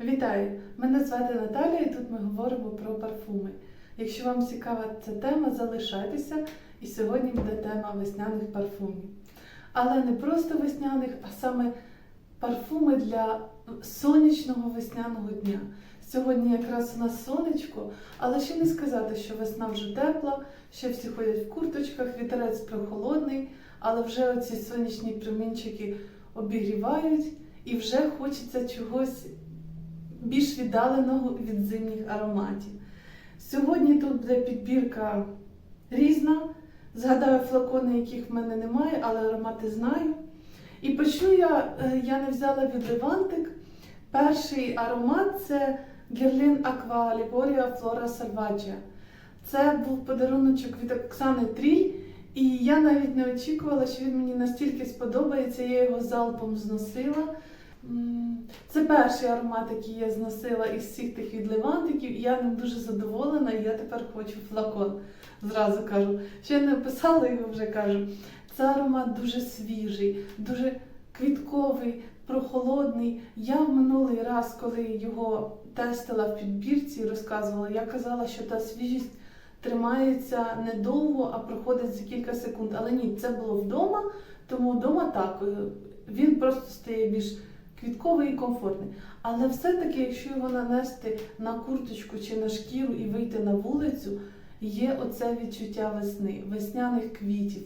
Вітаю! Мене звати Наталія і тут ми говоримо про парфуми. Якщо вам цікава ця тема, залишайтеся, і сьогодні буде тема весняних парфумів. Але не просто весняних, а саме парфуми для сонячного весняного дня. Сьогодні якраз у нас сонечко, але ще не сказати, що весна вже тепла, ще всі ходять в курточках, вітерець прохолодний, але вже оці сонячні промінчики обігрівають і вже хочеться чогось більш віддаленого від зимніх ароматів. Сьогодні тут буде підбірка різна. Згадаю флакони, яких в мене немає, але аромати знаю. І почну я, е, я не взяла від Левантик. Перший аромат це Guerlain Aqua Allegoria Flora Salvaggio. Це був подаруночок від Оксани Тріль, і я навіть не очікувала, що він мені настільки сподобається. Я його залпом зносила. Це перший аромат, який я зносила із всіх тих від левантиків, і я ним дуже задоволена, і я тепер хочу флакон. Зразу кажу. Ще не описала його, вже кажу. Це аромат дуже свіжий, дуже квітковий, прохолодний. Я в минулий раз, коли його тестила в підбірці розказувала, я казала, що та свіжість тримається недовго, а проходить за кілька секунд. Але ні, це було вдома, тому вдома так. Він просто стає більш квітковий і комфортний. Але все-таки, якщо його нанести на курточку чи на шкіру і вийти на вулицю, є оце відчуття весни, весняних квітів,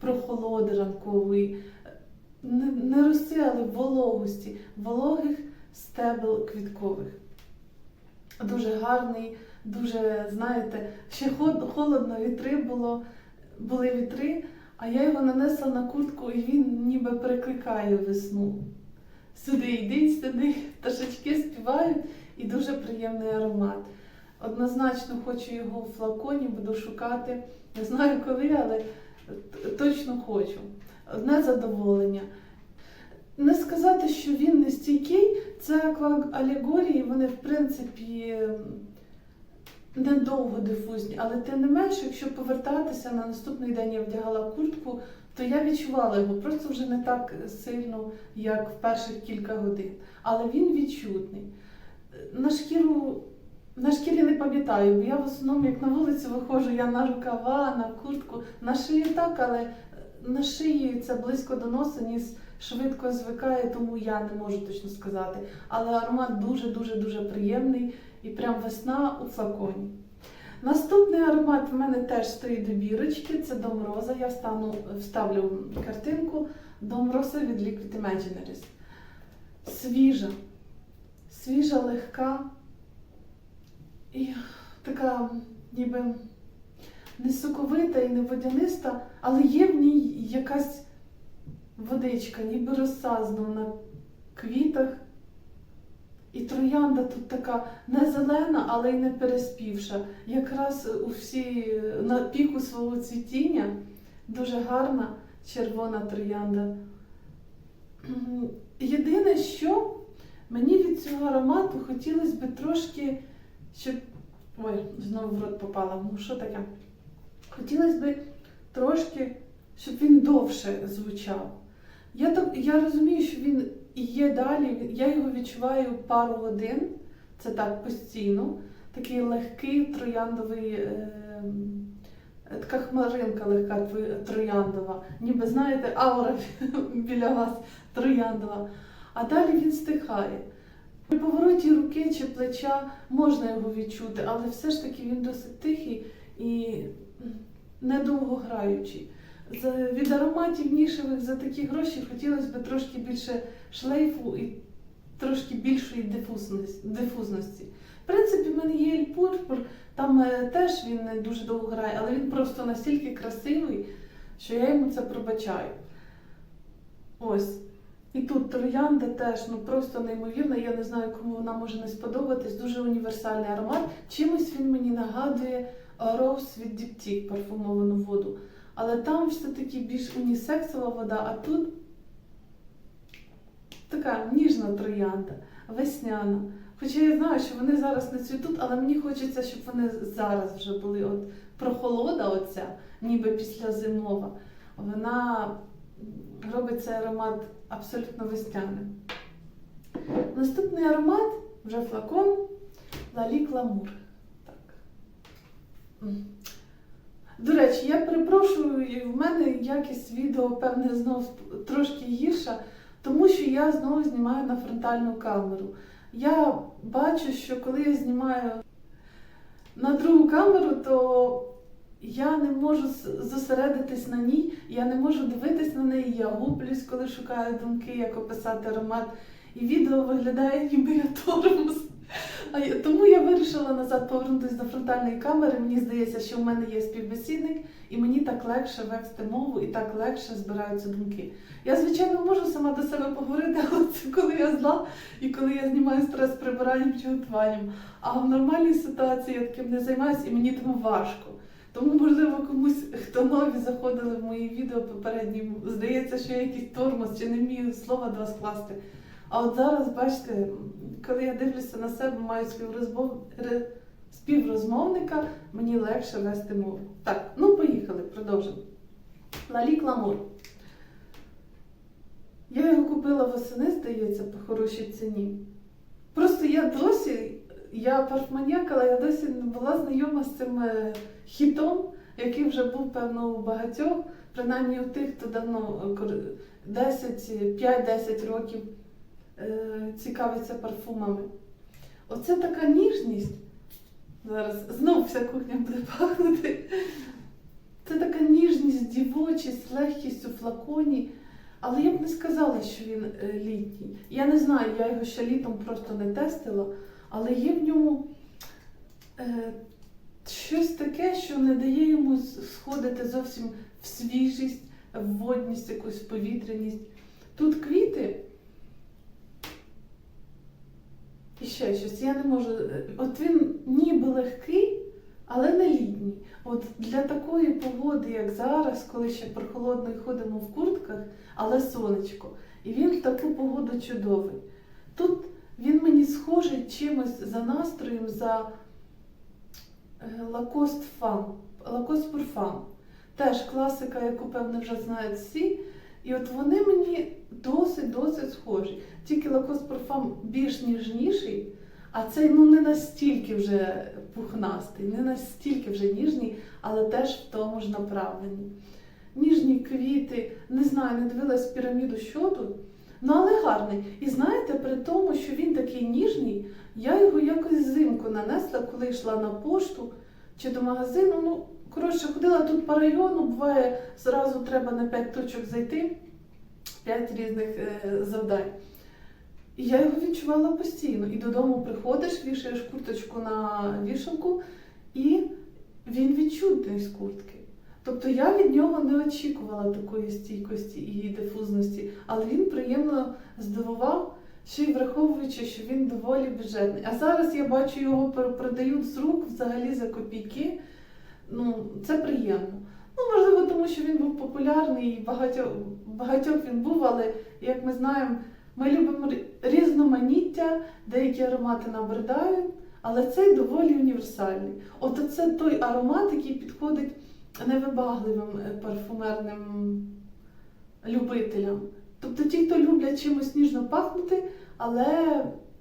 прохолоди ранкової, не, роси, але вологості, вологих стебел квіткових. Дуже гарний, дуже, знаєте, ще холодно, вітри було, були вітри, а я його нанесла на куртку, і він ніби прикликає весну. Сюди йди, сюди, пташечки співають і дуже приємний аромат. Однозначно хочу його в флаконі, буду шукати. Не знаю коли, але точно хочу. Одне задоволення. Не сказати, що він не стійкий, це алегорії, вони в принципі недовго дифузні, але тим не менше, якщо повертатися на наступний день я вдягала куртку, то я відчувала його просто вже не так сильно, як в перших кілька годин. Але він відчутний. На шкіру. На шкірі не пам'ятаю, бо я в основному, як на вулицю виходжу, я на рукава, на куртку, на шию так, але на шиї це близько до носа, ніс швидко звикає, тому я не можу точно сказати. Але аромат дуже-дуже дуже приємний і прям весна у флаконі. Наступний аромат в мене теж стоїть до бірочки, це Дом Роза. Я встану, вставлю картинку Дом Роза від Liquid Imaginaries. Свіжа, свіжа, легка і така ніби не соковита і не водяниста, але є в ній якась водичка, ніби роса знов на квітах. І троянда тут така не зелена, але й не переспівша. Якраз у всі на піку свого цвітіння дуже гарна червона троянда. Єдине, що мені від цього аромату хотілося б трошки, щоб. Ой, знову в рот попала. Ну що таке? Хотілося б трошки, щоб він довше звучав. Я, так, я розумію, що він і є далі. Я його відчуваю пару годин, це так постійно. Такий легкий трояндовий, е, така хмаринка легка трояндова. Ніби знаєте, аура біля вас трояндова. А далі він стихає. При повороті руки чи плеча можна його відчути, але все ж таки він досить тихий і недовго граючий. Від ароматів нішевих за такі гроші хотілося б трошки більше шлейфу і трошки більшої дифузності. В принципі, в мене є Пурпур, там е, теж він не дуже довго грає, але він просто настільки красивий, що я йому це пробачаю. Ось. І тут троянда теж ну просто неймовірна. Я не знаю, кому вона може не сподобатись. Дуже універсальний аромат. Чимось він мені нагадує Rose від Diptyque, парфумовану воду. Але там все-таки більш унісексова вода, а тут така ніжна троянда, весняна. Хоча я знаю, що вони зараз не цвітуть, але мені хочеться, щоб вони зараз вже були. От прохолода, оця, ніби після зимова, вона робить цей аромат абсолютно весняним. Наступний аромат Вже флакон Лалі Кламур. Так. До речі, я перепрошую, в мене якість відео, певне, знов трошки гірша, тому що я знову знімаю на фронтальну камеру. Я бачу, що коли я знімаю на другу камеру, то я не можу зосередитись на ній, я не можу дивитись на неї, я гублюсь, коли шукаю думки, як описати аромат. І відео виглядає ніби я тормоз. Тому я вирішила назад повернутися до фронтальної камери. Мені здається, що в мене є співбесідник, і мені так легше вести мову і так легше збираються думки. Я, звичайно, можу сама до себе поговорити, але це коли я зла і коли я знімаю стрес прибиранням чи готуванням. А в нормальній ситуації я таким не займаюся і мені тому важко. Тому, можливо, комусь, хто нові заходили в мої відео попередні, здається, що я якийсь тормоз чи не вмію слова два скласти. А от зараз, бачите, коли я дивлюся на себе, маю співрозмов... співрозмовника, мені легше вести мову. Так, ну поїхали, продовжимо. Лалі Кламур. Я його купила восени, здається, по хорошій ціні. Просто я досі, я парфманіяк, але я досі не була знайома з цим е, хітом, який вже був, певно, у багатьох, принаймні у тих, хто давно е, 10, 5-10 років е, цікавиться парфумами. Оце така ніжність. Зараз знов вся кухня буде пахнути. Це така ніжність, дівочість, легкість у флаконі. Але я б не сказала, що він е, літній. Я не знаю, я його ще літом просто не тестила, але є в ньому е, щось таке, що не дає йому сходити зовсім в свіжість, в водність, якусь повітряність. Тут квіти. І ще щось, я не можу. е, От він ніби легкий, але не літній. От для такої погоди, як зараз, коли ще прохолодно і ходимо в куртках, але сонечко. І він в таку погоду чудовий. Тут він мені схожий чимось за настроєм за е, Lacoste Femme, Lacoste Теж класика, яку, певно, вже знають всі. І от вони мені досить-досить схожі. Тільки Parfum більш ніжніший, а цей ну не настільки вже пухнастий, не настільки вже ніжний, але теж в тому ж направленні. Ніжні квіти, не знаю, не дивилась піраміду що тут. Ну, але гарний. І знаєте, при тому, що він такий ніжний, я його якось зимку нанесла, коли йшла на пошту чи до магазину. Ну, коротше, ходила тут по району, буває, зразу треба на 5 точок зайти, 5 різних е, завдань. І я його відчувала постійно. І додому приходиш, вішаєш курточку на вішалку, і він відчутний з куртки. Тобто я від нього не очікувала такої стійкості і дифузності, але він приємно здивував, ще й враховуючи, що він доволі бюджетний. А зараз я бачу, його продають з рук взагалі за копійки. Ну, це приємно. Ну, можливо, тому що він був популярний і багатьох, багатьох він був, але як ми знаємо, ми любимо різноманіття, деякі аромати набридають, але цей доволі універсальний. От це той аромат, який підходить невибагливим е, парфумерним любителям. Тобто ті, хто люблять чимось ніжно пахнути, але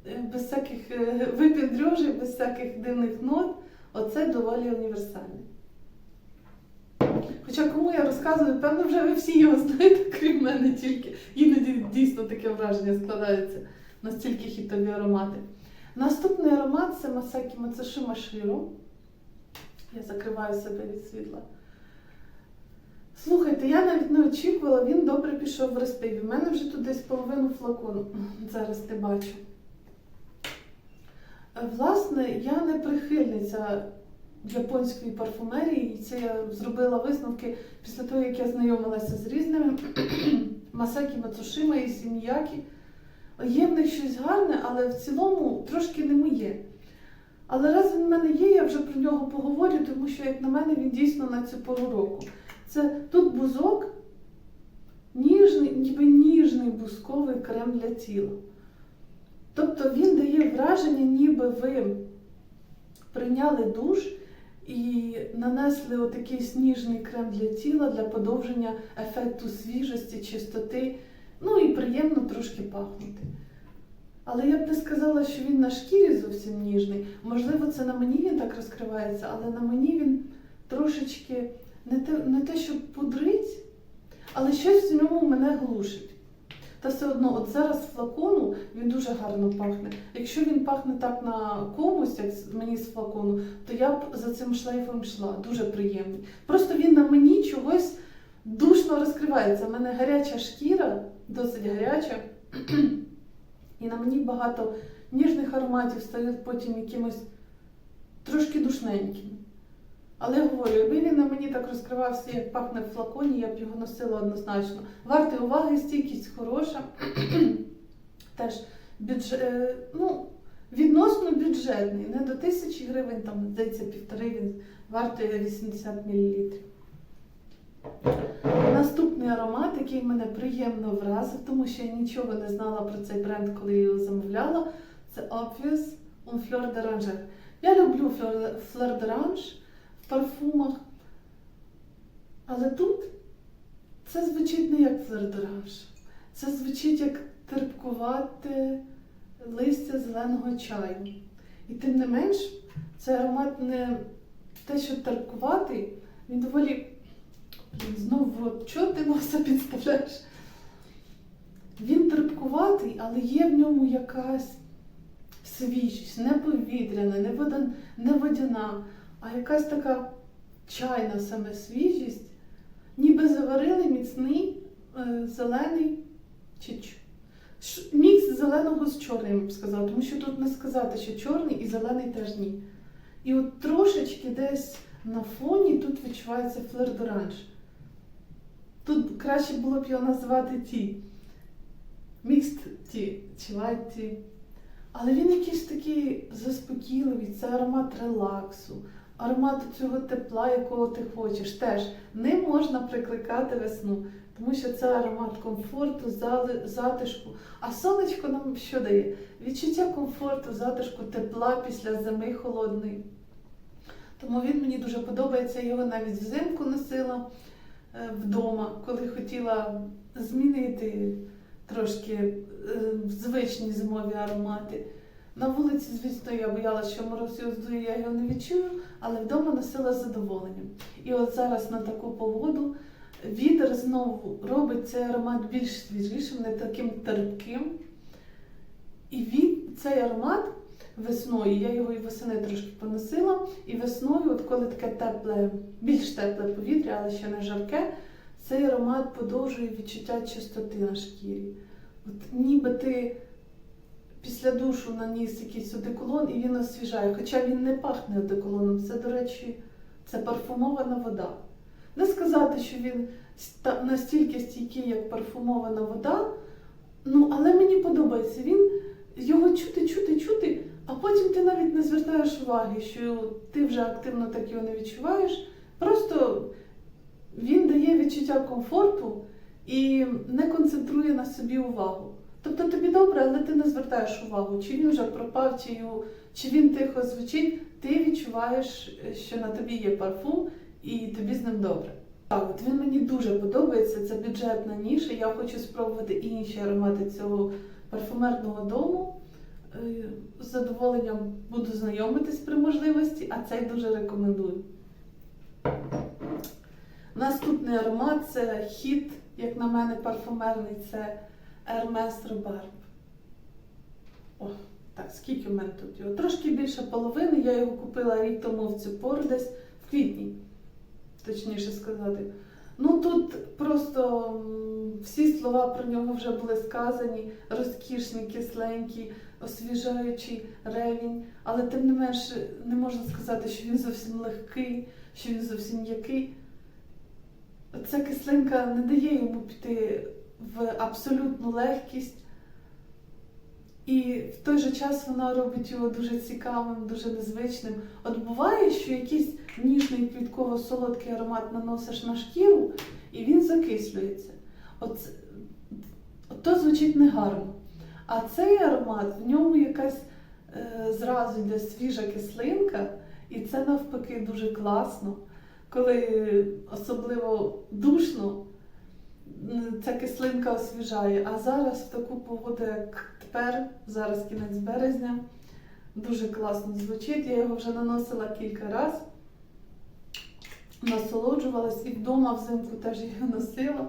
е, без всяких е, випіндрьожів, без всяких дивних нот, оце доволі універсальний. Хоча кому я розказую, певно, вже ви всі його знаєте, крім мене тільки. Іноді дійсно таке враження складається настільки хітові аромати. Наступний аромат це Масакі Мацаши Маширо. Я закриваю себе від світла. Слухайте, я навіть не очікувала, він добре пішов в розпиві. У мене вже тут десь половину флакону. Зараз не бачу. Власне, я не прихильниця японської парфумерії, і це я зробила висновки після того, як я знайомилася з різними Масакі Мацушима і Сіміякі. Є в них щось гарне, але в цілому трошки не моє. Але раз він в мене є, я вже про нього поговорю, тому що, як на мене, він дійсно на цю пору року. Це тут бузок, ніжний, ніби ніжний бузковий крем для тіла. Тобто він дає враження, ніби ви прийняли душ і нанесли отакий сніжний крем для тіла для подовження ефекту свіжості, чистоти, ну і приємно трошки пахнути. Але я б не сказала, що він на шкірі зовсім ніжний. Можливо, це на мені він так розкривається, але на мені він трошечки не те, не те що пудрить, але щось в ньому мене глушить. Та все одно, от зараз флакону він дуже гарно пахне. Якщо він пахне так на комусь, як мені з флакону, то я б за цим шлейфом йшла. Дуже приємний. Просто він на мені чогось душно розкривається. У мене гаряча шкіра, досить гаряча. І на мені багато ніжних ароматів стають потім якимось трошки душненькими. Але говорю, він на мені так розкривався, як пахне в флаконі, я б його носила однозначно. Вартий уваги, стійкість хороша. Теж бюджет, е, ну, відносно бюджетний, не до тисячі гривень, там, здається, півтори він вартує 80 мл. Наступний аромат, який мене приємно вразив, тому що я нічого не знала про цей бренд, коли його замовляла, це Obvious Un Fleur d'Oranger. Я люблю Fleur d'Orange парфумах, але тут це звучить не як d'Orange. Це звучить як терпкувате листя зеленого чаю. І тим не менш, цей аромат не те, що терпкуватий, він доволі Блін, Знову чого ти носа підставляєш? Він терпкуватий, але є в ньому якась свіжість, не повітряна, не водяна, а якась така чайна саме свіжість, ніби заварили міцний е, зелений чи ч- мікс зеленого з чорним, я б сказала, тому що тут не сказати, що чорний і зелений теж ні. І от трошечки десь на фоні тут відчувається флер d'orange. Тут краще було б його назвати ті. Мікст ті чи лайт ті. Але він якийсь такий заспокійливий, це аромат релаксу, аромат цього тепла, якого ти хочеш. Теж ним можна прикликати весну, тому що це аромат комфорту, затишку. А сонечко нам що дає? Відчуття комфорту, затишку, тепла після зими холодної. Тому він мені дуже подобається, я його навіть взимку носила е, вдома, коли хотіла змінити трошки е, звичні зимові аромати. На вулиці, звісно, я боялася, що мороз його здує, я його не відчую, але вдома носила задоволенням. І от зараз на таку погоду вітер знову робить цей аромат більш свіжішим, не таким терпким. І він, цей аромат весною, я його і восени трошки поносила, і весною, от коли таке тепле, більш тепле повітря, але ще не жарке, цей аромат подовжує відчуття чистоти на шкірі. От ніби ти після душу наніс якийсь одеколон і він освіжає. Хоча він не пахне одеколоном, це, до речі, це парфумована вода. Не сказати, що він настільки стійкий, як парфумована вода, ну, але мені подобається. Він його чути, чути, чути, а потім ти навіть не звертаєш уваги, що ти вже активно так його не відчуваєш. Просто він дає відчуття комфорту і не концентрує на собі увагу. Тобто тобі добре, але ти не звертаєш увагу, чи він вже пропав, чи, його- чи він тихо звучить, ти відчуваєш, що на тобі є парфум і тобі з ним добре. Так, от він мені дуже подобається, це бюджетна ніша. Я хочу спробувати інші аромати цього парфумерного дому. Е, З задоволенням буду знайомитись при можливості, а цей дуже рекомендую. Наступний аромат це хіт, як на мене, парфумерний це Hermes Rhubarb. О, так, скільки в мене тут його? Трошки більше половини. Я його купила рік тому в цю пору десь в квітні, точніше сказати. Ну тут просто всі слова про нього вже були сказані, розкішний, кисленький, освіжаючий ревінь, але тим не менше не можна сказати, що він зовсім легкий, що він зовсім м'який. Ця кислинка не дає йому піти в абсолютну легкість. І в той же час вона робить його дуже цікавим, дуже незвичним. От буває, що якийсь ніжний квітково-солодкий аромат наносиш на шкіру, і він закислюється. От, от то звучить негарно. А цей аромат, в ньому якась е, зразу йде свіжа кислинка, і це навпаки дуже класно, коли особливо душно. Ця кислинка освіжає. А зараз в таку погоду, як тепер, зараз кінець березня, дуже класно звучить. Я його вже наносила кілька разів, насолоджувалась і вдома взимку теж його носила.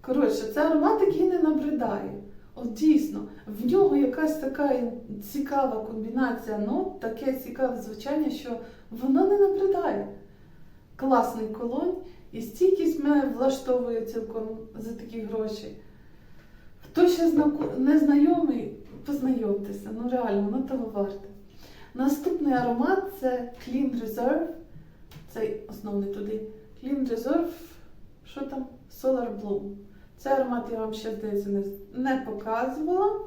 Коротше, це аромат, який не набридає. От дійсно, в нього якась така цікава комбінація нот, таке цікаве звучання, що воно не набридає. Класний колонь, і стійкість мене влаштовує цілком за такі гроші. Хто ще знако- не знайомий, познайомтеся, ну реально, воно того варте. Наступний аромат це Clean Reserve. Цей основний туди. Clean Reserve, що там? Solar Bloom. Цей аромат я вам ще, здається, не показувала.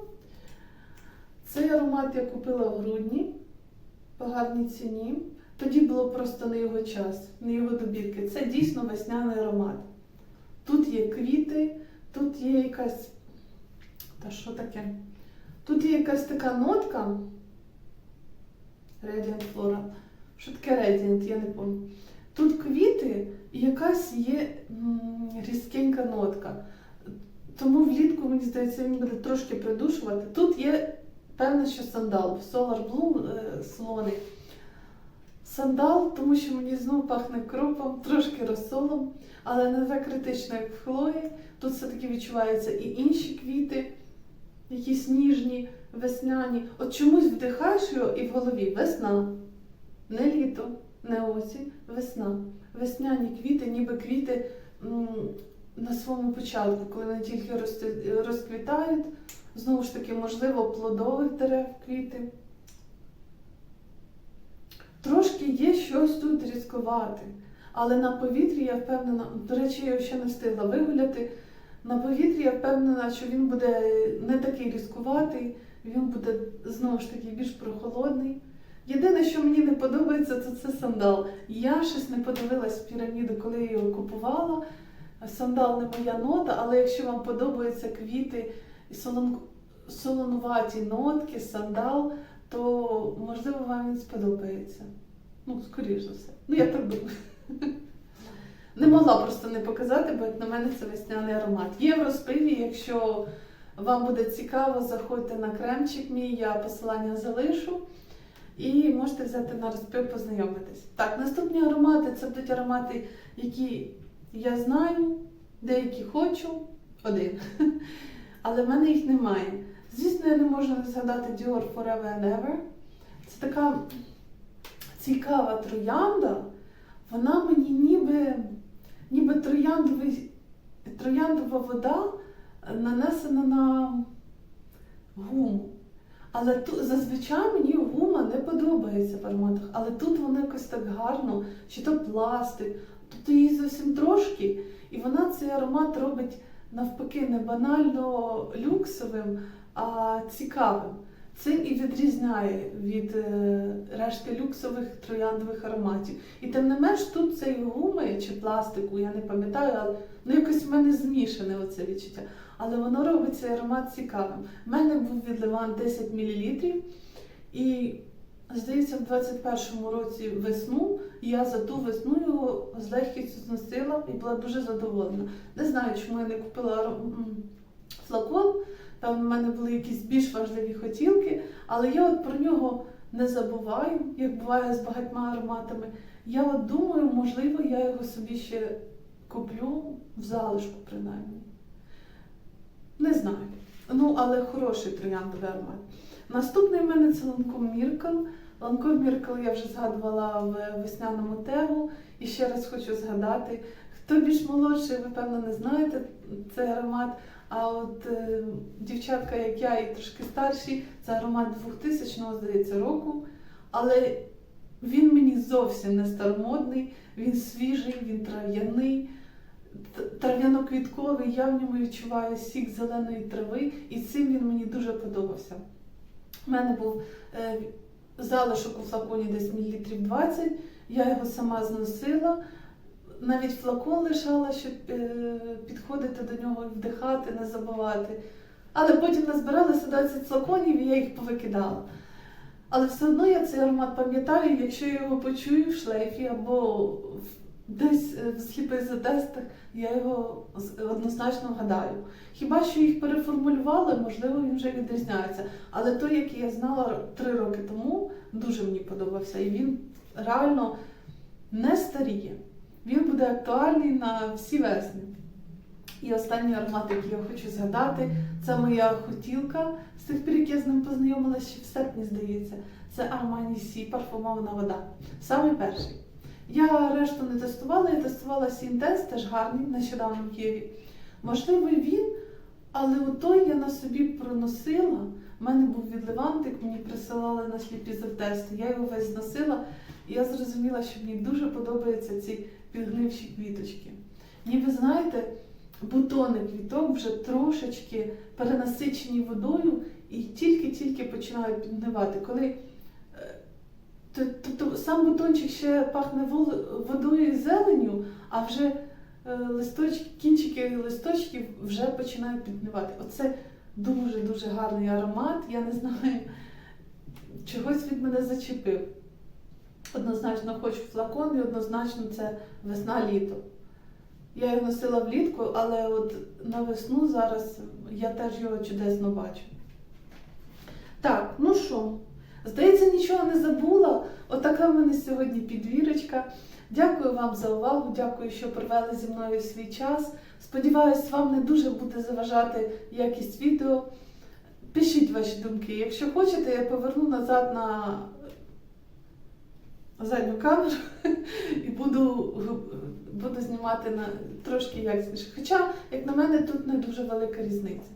Цей аромат я купила в грудні по гарній ціні. Тоді було просто не його час, не його добірки. Це дійсно весняний аромат. Тут є квіти, тут є якась. Та що таке? Тут є якась така нотка. Radiant Flora. Що таке Radiant, я не пам'ятаю. Тут квіти і якась є різкенька нотка. Тому влітку, мені здається, він буде трошки придушувати. Тут є певне, що сандал. Solar Bloom е, слони. Сандал, тому що мені знову пахне кропом, трошки розсолом, але не так критично, як в Хлої. Тут все-таки відчуваються і інші квіти, якісь ніжні, весняні. От чомусь вдихаєш його і в голові весна. Не літо, не осінь, весна. Весняні квіти, ніби квіти м, на своєму початку, коли вони тільки розквітають. Знову ж таки, можливо, плодових дерев квіти. Трошки є щось тут різкувати. Але на повітрі я впевнена, до речі, я ще не встигла вигуляти. На повітрі я впевнена, що він буде не такий різкуватий, він буде знову ж таки більш прохолодний. Єдине, що мені не подобається, то це сандал. Я щось не подивилась піраміду, коли я його купувала. Сандал не моя нота, але якщо вам подобаються квіти і солон... солонуваті нотки, сандал, то можливо вам він сподобається. Ну, скоріш за все. Ну, я так думаю. Не могла просто не показати, бо на мене це весняний аромат. Є в розпиві, якщо вам буде цікаво, заходьте на кремчик мій, я посилання залишу. І можете взяти на розпив, познайомитись. Так, наступні аромати це будуть аромати, які я знаю, деякі хочу, один. Але в мене їх немає. Звісно, я не можу не згадати Dior Forever and Ever. Це така цікава троянда. Вона мені ніби, ніби трояндовий, трояндова вода нанесена на гуму. Але тут зазвичай мені гума не подобається в ароматах, але тут воно якось так гарно, чи то пластик, тобто її зовсім трошки, і вона цей аромат робить навпаки не банально люксовим, цікавим. Цим і відрізняє від е, решти люксових трояндових ароматів. І тим не менш тут цієї гуми чи пластику, я не пам'ятаю, але ну якось в мене змішане оце відчуття. Але воно робить цей аромат цікавим. У мене був від Леван 10 мл, і здається, в 21-му році весну я за ту весну його з легкістю зносила і була дуже задоволена. Не знаю, чому я не купила флакон. Там в мене були якісь більш важливі хотілки, але я от про нього не забуваю, як буває з багатьма ароматами. Я от думаю, можливо, я його собі ще куплю в залишку, принаймні. Не знаю. Ну, але хороший трояндовий аромат. Наступний в мене це Lancome Miracle. Lancome Miracle я вже згадувала в весняному тегу. І ще раз хочу згадати. Хто більш молодший, ви певно не знаєте цей аромат. А от е, дівчатка, як я, і трошки старші, це аромат 2000 здається, року. Але він мені зовсім не старомодний, він свіжий, він трав'яний, трав'яно-квітковий. Я в ньому відчуваю сік зеленої трави, і цим він мені дуже подобався. У мене був е, залишок у флаконі десь мілілітрів 20, я його сама зносила. Навіть флакон лишала, щоб е, підходити до нього і вдихати, не забувати. Але потім назбиралося 20 флаконів і я їх повикидала. Але все одно я цей аромат пам'ятаю, якщо я його почую в шлейфі або десь е, в сліпих затестах, я його однозначно вгадаю. Хіба що їх переформулювали, можливо, він вже відрізняється. Але той, який я знала три роки тому, дуже мені подобався. І він реально не старіє. Він буде актуальний на всі весни. І останній аромат, який я хочу згадати, це моя хотілка. З тих пір, як я з ним познайомилася ще в серпні, здається. Це Armani Сі парфумована вода. Саме перший. Я решту не тестувала, я тестувала Сінтест, теж гарний, нещодавно в Києві. Можливо, він, але той я на собі проносила. У мене був від Левантик, мені присилали на сліпі завтести. Я його весь носила, і я зрозуміла, що мені дуже подобаються ці підгнивші квіточки. Ніби знаєте, бутони квіток вже трошечки перенасичені водою і тільки-тільки починають підгнивати. Коли е, Тобто сам бутончик ще пахне водою і зеленю, а вже е, листочки, кінчики листочків вже починають підгнивати. Оце дуже-дуже гарний аромат. Я не знаю, чогось від мене зачепив. Однозначно хочу флакон і однозначно це весна-літо. Я його носила влітку, але от на весну зараз я теж його чудесно бачу. Так, ну що, здається, нічого не забула. Отака в мене сьогодні підвірочка. Дякую вам за увагу, дякую, що провели зі мною свій час. Сподіваюсь, вам не дуже буде заважати якість відео. Пишіть ваші думки. Якщо хочете, я поверну назад на задню камеру і буду, буду знімати на трошки якісніше. Хоча, як на мене, тут не дуже велика різниця.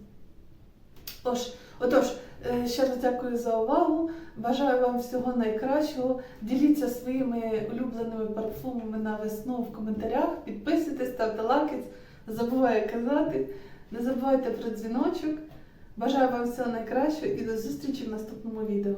Тож, отож, е, ще раз дякую за увагу. Бажаю вам всього найкращого. Діліться своїми улюбленими парфумами на весну в коментарях. Підписуйтесь, ставте лайки. Забуваю казати. Не забувайте про дзвіночок. Бажаю вам всього найкращого і до зустрічі в наступному відео.